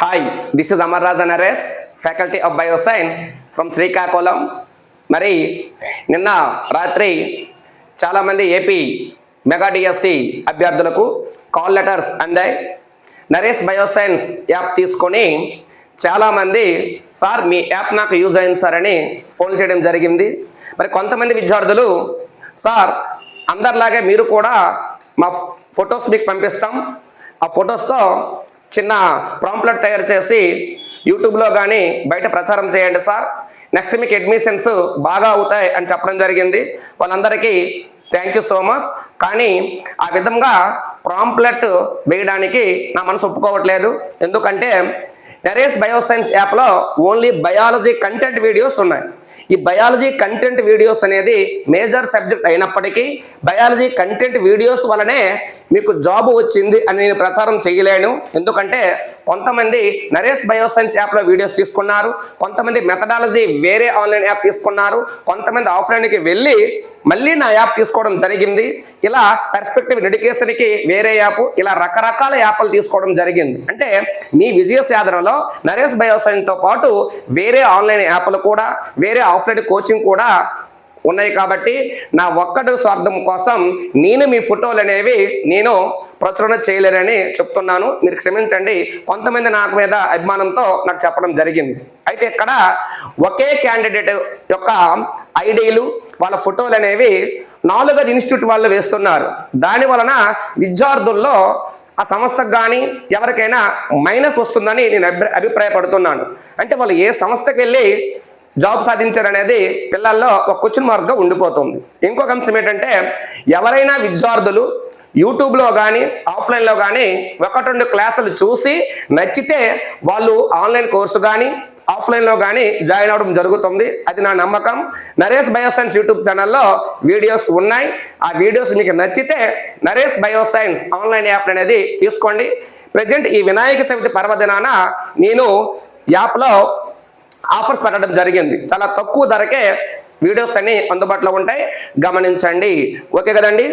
Hi this is Amar Raja Naresh faculty of bioscience from Srikakulam మరి నిన్న రాత్రి చాలామంది ఏపీ మెగా డిఎస్సి అభ్యర్థులకు కాల్ లెటర్స్ అందాయి. నరేష్ బయోసైన్స్ యాప్ తీసుకొని చాలామంది సార్ మీ యాప్ నాకు యూజ్ అయింది సార్ అని ఫోన్ చేయడం జరిగింది. మరి కొంతమంది విద్యార్థులు సార్ అందరిలాగే మీరు కూడా మా ఫొటోస్ మీకు పంపిస్తాం. ఆ ఫొటోస్తో చిన్న ప్రాంప్లెట్ తయారు చేసి యూట్యూబ్లో కానీ బయట ప్రచారం చేయండి సార్. నెక్స్ట్ మీకు అడ్మిషన్స్ బాగా అవుతాయి అని చెప్పడం జరిగింది. వాళ్ళందరికీ థ్యాంక్ యూ సో మచ్ కానీ ఆ విధంగా ప్రాంప్లెట్ వేయడానికి నా మనసు ఒప్పుకోవట్లేదు. ఎందుకంటే నరేష్ బయోసైన్స్ యాప్లో ఓన్లీ బయాలజీ కంటెంట్ వీడియోస్ ఉన్నాయి. ఈ బయాలజీ కంటెంట్ వీడియోస్ అనేది మేజర్ సబ్జెక్ట్ అయినప్పటికీ బయాలజీ కంటెంట్ వీడియోస్ వలనే మీకు జాబ్ వచ్చింది అని నేను ప్రచారం చేయలేను. ఎందుకంటే కొంతమంది నరేష్ బయోసైన్స్ యాప్లో వీడియోస్ తీసుకున్నారు. కొంతమంది మెథడాలజీ వేరే ఆన్లైన్ యాప్ తీసుకున్నారు. కొంతమంది ఆఫ్లైన్కి వెళ్ళి మళ్ళీ నా యాప్ తీసుకోవడం జరిగింది. ఇలా పర్స్పెక్టివ్ డెడికేషన్కి వేరే యాప్ ఇలా రకరకాల యాప్లు తీసుకోవడం జరిగింది. అంటే మీ విజయ సాధనలో నరేష్ బయోసైన్తో పాటు వేరే ఆన్లైన్ యాప్లు కూడా వేరే ఆఫ్లైన్ కోచింగ్ కూడా ఉన్నాయి కాబట్టి నా ఒక్కటి స్వార్థం కోసం నేను మీ ఫోటోలు అనేవి నేను ప్రచురణ చేయలేరని చెప్తున్నాను. మీరు క్షమించండి. కొంతమంది నాకు మీద అభిమానంతో నాకు చెప్పడం జరిగింది. అయితే ఇక్కడ ఒకే క్యాండిడేట్ యొక్క ఐడీలు వాళ్ళ ఫోటోలు అనేవి నాలుగైదు ఇన్స్టిట్యూట్ వాళ్ళు వేస్తున్నారు. దాని వలన విద్యార్థుల్లో ఆ సంస్థకు కానీ ఎవరికైనా మైనస్ వస్తుందని నేను అభి అభిప్రాయపడుతున్నాను. అంటే వాళ్ళు ఏ సంస్థకి వెళ్ళి జాబ్ సాధించారనేది పిల్లల్లో ఒక క్వశ్చన్ మార్క్గా ఉండిపోతుంది. ఇంకొక అంశం ఏంటంటే ఎవరైనా విద్యార్థులు యూట్యూబ్లో కానీ ఆఫ్లైన్లో కానీ ఒకటి రెండు క్లాసులు చూసి నచ్చితే వాళ్ళు ఆన్లైన్ కోర్సు కానీ ఆఫ్లైన్లో కానీ జాయిన్ అవ్వడం జరుగుతుంది. అది నా నమ్మకం. నరేష్ బయోసైన్స్ యూట్యూబ్ ఛానల్లో వీడియోస్ ఉన్నాయి. ఆ వీడియోస్ మీకు నచ్చితే నరేష్ బయోసైన్స్ ఆన్లైన్ యాప్ అనేది తీసుకోండి. ప్రజెంట్ ఈ వినాయక చవితి పర్వదినాన నేను యాప్లో ఆఫర్స్ పెట్టడం జరిగింది. చాలా తక్కువ ధరకే వీడియోస్ అన్ని అందుబాటులో ఉంటాయి. గమనించండి. ఓకే కదండి?